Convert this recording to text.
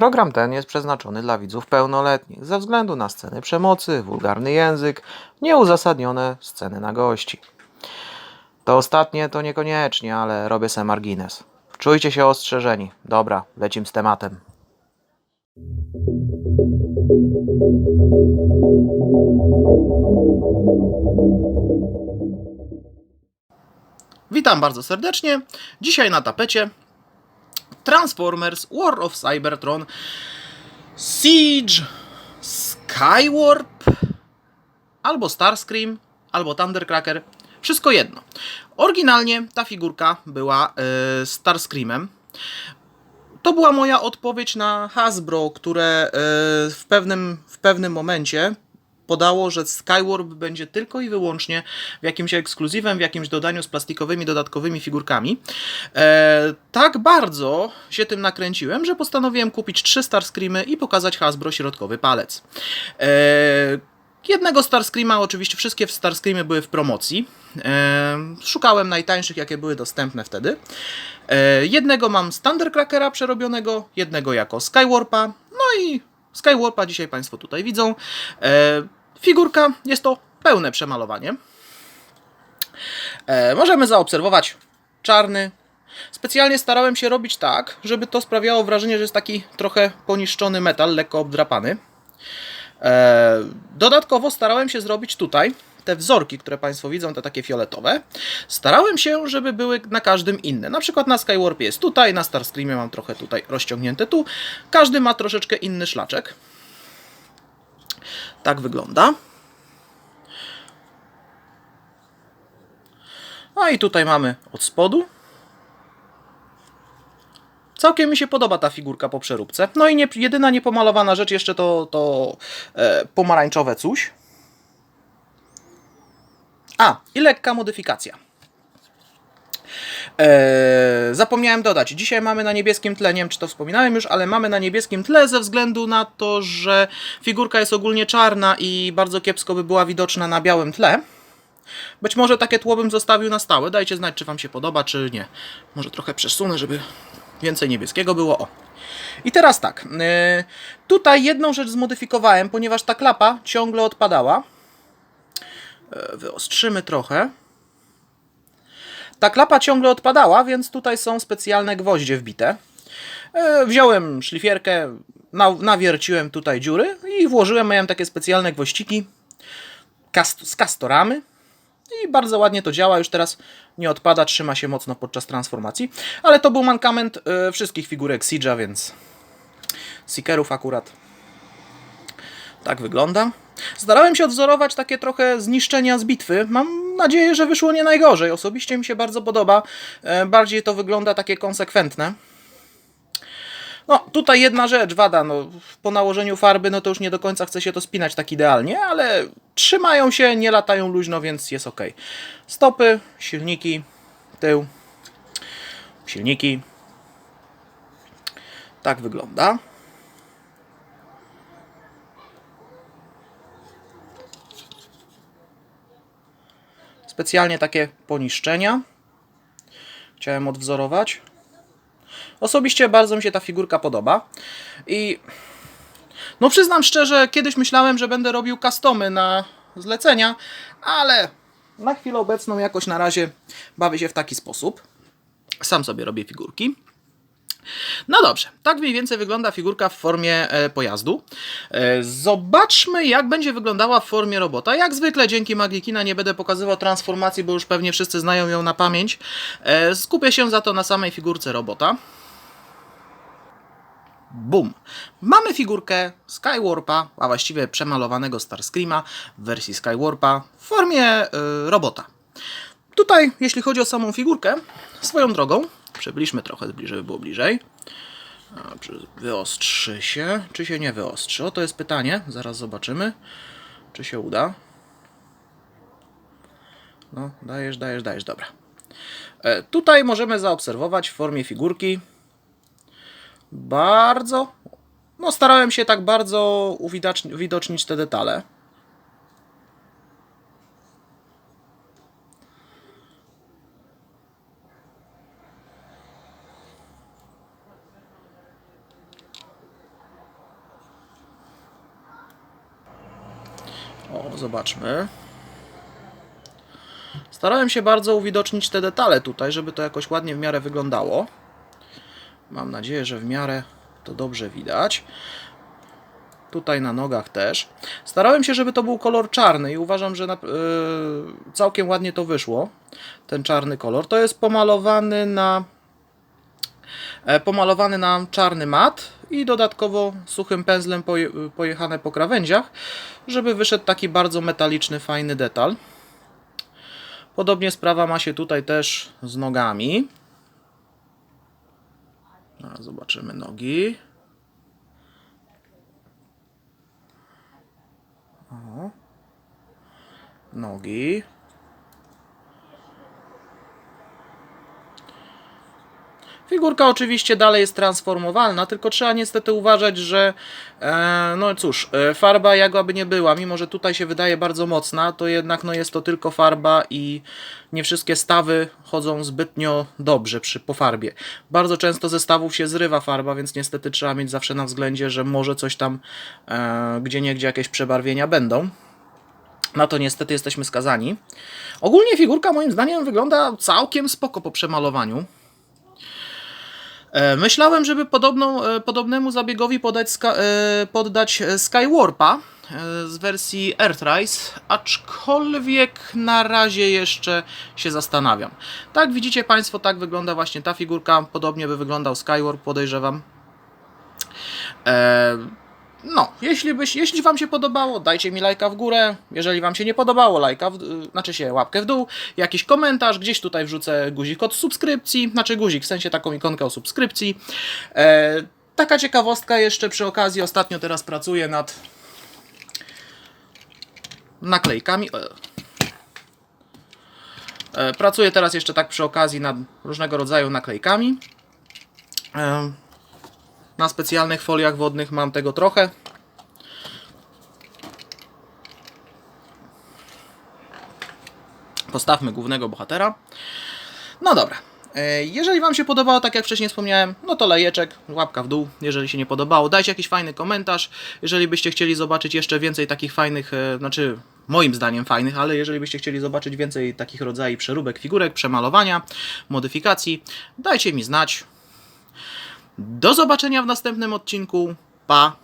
Program ten jest przeznaczony dla widzów pełnoletnich ze względu na sceny przemocy, wulgarny język, nieuzasadnione sceny nagości. To ostatnie to niekoniecznie, ale robię se margines. Czujcie się ostrzeżeni. Dobra, lecim z tematem. Witam bardzo serdecznie. Dzisiaj na tapecie Transformers War of Cybertron Siege Skywarp albo Starscream albo Thundercracker. Wszystko jedno. Oryginalnie ta figurka była e, Starscreamem. To była moja odpowiedź na Hasbro, które e, w pewnym, w pewnym momencie podało, że Skywarp będzie tylko i wyłącznie w jakimś ekskluzywem, w jakimś dodaniu z plastikowymi, dodatkowymi figurkami. E, tak bardzo się tym nakręciłem, że postanowiłem kupić trzy Starscreamy i pokazać Hasbro środkowy palec. E, jednego Starscreama, oczywiście wszystkie Starscreamy były w promocji. E, szukałem najtańszych, jakie były dostępne wtedy. E, jednego mam z Thundercrackera przerobionego, jednego jako Skywarpa, no i Skywarpa dzisiaj Państwo tutaj widzą. E, figurka jest to pełne przemalowanie. E, możemy zaobserwować czarny. Specjalnie starałem się robić tak, żeby to sprawiało wrażenie, że jest taki trochę poniszczony metal, lekko obdrapany. E, dodatkowo starałem się zrobić tutaj te wzorki, które Państwo widzą, te takie fioletowe. Starałem się, żeby były na każdym inne. Na przykład na Skywarpie jest tutaj, na Starscreamie mam trochę tutaj rozciągnięte tu. Każdy ma troszeczkę inny szlaczek. Tak wygląda. No i tutaj mamy od spodu. Całkiem mi się podoba ta figurka po przeróbce. No i nie, jedyna niepomalowana rzecz jeszcze to, to e, pomarańczowe coś. A, i lekka modyfikacja. Eee, zapomniałem dodać, dzisiaj mamy na niebieskim tle, nie wiem czy to wspominałem już, ale mamy na niebieskim tle ze względu na to, że figurka jest ogólnie czarna i bardzo kiepsko by była widoczna na białym tle. Być może takie tło bym zostawił na stałe, dajcie znać czy Wam się podoba, czy nie. Może trochę przesunę, żeby więcej niebieskiego było. O. I teraz tak, eee, tutaj jedną rzecz zmodyfikowałem, ponieważ ta klapa ciągle odpadała. Eee, wyostrzymy trochę. Ta klapa ciągle odpadała, więc tutaj są specjalne gwoździe wbite. E, Wziąłem szlifierkę, na, nawierciłem tutaj dziury i włożyłem, miałem takie specjalne gwoździki z kastoramy. I bardzo ładnie to działa, już teraz nie odpada, trzyma się mocno podczas transformacji, ale to był mankament e, wszystkich figurek Siege'a, więc Seekerów akurat tak wygląda. Starałem się odwzorować takie trochę zniszczenia z bitwy. Mam nadzieję, że wyszło nie najgorzej. Osobiście mi się bardzo podoba. E, Bardziej to wygląda takie konsekwentne. No, tutaj jedna rzecz, wada, no, po nałożeniu farby, no to już nie do końca chce się to spinać tak idealnie, ale trzymają się, nie latają luźno, więc jest ok. Stopy, silniki, tył, silniki. Tak wygląda. Specjalnie takie poniszczenia. Chciałem odwzorować. Osobiście bardzo mi się ta figurka podoba. I no przyznam szczerze, kiedyś myślałem, że będę robił customy na zlecenia, ale na chwilę obecną jakoś na razie bawię się w taki sposób. Sam sobie robię figurki. No dobrze, tak mniej więcej wygląda figurka w formie e, pojazdu. E, zobaczmy, jak będzie wyglądała w formie robota. Jak zwykle dzięki Magikina nie będę pokazywał transformacji, bo już pewnie wszyscy znają ją na pamięć. E, skupię się za to na samej figurce robota. Bum. Mamy figurkę Skywarpa, a właściwie przemalowanego Starscreama w wersji Skywarpa w formie robota. Tutaj, jeśli chodzi o samą figurkę, swoją drogą, przybliżmy trochę żeby było bliżej. Czy Wyostrzy się, czy się nie wyostrzy? O, to jest pytanie, zaraz zobaczymy, czy się uda. No, dajesz, dajesz, dajesz, dobra. E, tutaj możemy zaobserwować w formie figurki bardzo. No, starałem się tak bardzo uwidoczni- uwidocznić te detale. Zobaczmy. Starałem się bardzo uwidocznić te detale tutaj, żeby to jakoś ładnie w miarę wyglądało. Mam nadzieję, że w miarę to dobrze widać. Tutaj na nogach też. Starałem się, żeby to był kolor czarny i uważam, że na, yy, całkiem ładnie to wyszło. Ten czarny kolor. To jest pomalowany na pomalowany na czarny mat i dodatkowo suchym pędzlem poje, pojechane po krawędziach, żeby wyszedł taki bardzo metaliczny, fajny detal. Podobnie sprawa ma się tutaj też z nogami. Zobaczymy nogi. O. Nogi. Figurka oczywiście dalej jest transformowalna, tylko trzeba niestety uważać, że e, no cóż, e, farba jakby nie była, mimo że tutaj się wydaje bardzo mocna, to jednak no jest to tylko farba i nie wszystkie stawy chodzą zbytnio dobrze przy, po farbie. Bardzo często ze stawów się zrywa farba, więc niestety trzeba mieć zawsze na względzie, że może coś tam e, gdzie niegdzie jakieś przebarwienia będą. Na to niestety jesteśmy skazani. Ogólnie figurka moim zdaniem wygląda całkiem spoko po przemalowaniu. E, Myślałem, żeby podobną, e, podobnemu zabiegowi podać, e, poddać Skywarpa z wersji Earthrise, aczkolwiek na razie jeszcze się zastanawiam. Tak widzicie Państwo, tak wygląda właśnie ta figurka, podobnie by wyglądał Skywarp, podejrzewam. E, no, jeśli, byś, jeśli Wam się podobało, dajcie mi lajka w górę. Jeżeli Wam się nie podobało, lajka, w, znaczy się łapkę w dół, jakiś komentarz, gdzieś tutaj wrzucę guzik od subskrypcji, znaczy guzik, w sensie taką ikonkę o subskrypcji. E, taka ciekawostka jeszcze przy okazji, ostatnio teraz pracuję nad naklejkami. E, e, pracuję teraz jeszcze tak przy okazji nad różnego rodzaju naklejkami. E, na specjalnych foliach wodnych mam tego trochę. Postawmy głównego bohatera. No dobra. E, Jeżeli Wam się podobało, tak jak wcześniej wspomniałem, no to lajeczek, łapka w dół. Jeżeli się nie podobało, dajcie jakiś fajny komentarz. Jeżeli byście chcieli zobaczyć jeszcze więcej takich fajnych, e, znaczy moim zdaniem fajnych, ale jeżeli byście chcieli zobaczyć więcej takich rodzajów przeróbek figurek, przemalowania, modyfikacji, dajcie mi znać. Do zobaczenia w następnym odcinku. Pa!